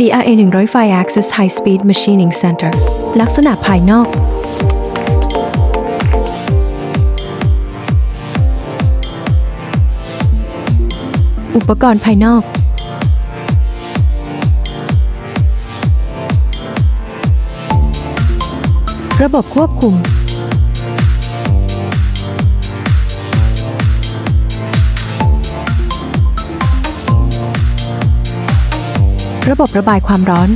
GRA 100 Fire Access High Speed Machining Center ลักษณะภายนอก อุปกรณ์ภายนอก ระบบควบคุม ระบบระบายความร้อน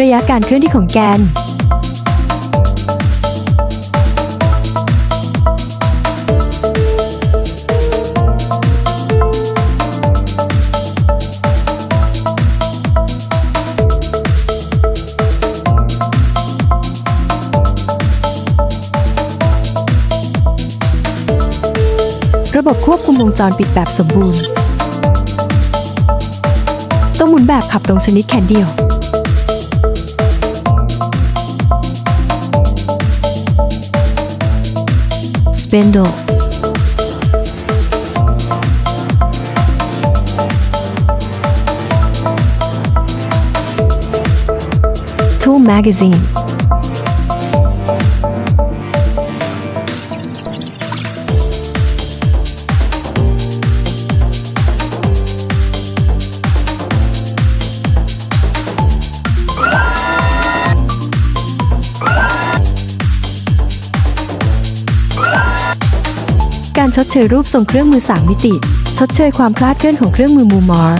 ระยะการเคลื่อนที่ของแกน ระบบควบคุมวงจรปิดแบบสมบูรณ์ ต้องหมุนแบบขับตรงชนิดแขนเดียว Spindle Tool Magazine การชดเชยรูปทรงเครื่องมือสามมิติ ชดเชยความคลาดเคลื่อนของเครื่องมือมูมอร์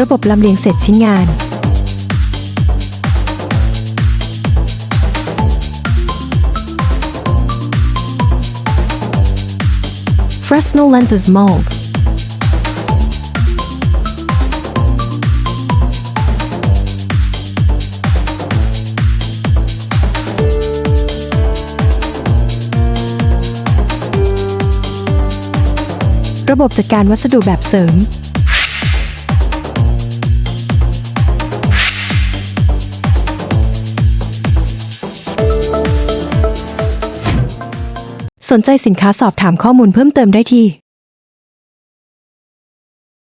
ระบบลำเลียงเสร็จชิ้นงาน Fresnel lenses mold ระบบจัดการวัสดุแบบเสริม สนใจสินค้าสอบถามข้อมูลเพิ่มเติมได้ที่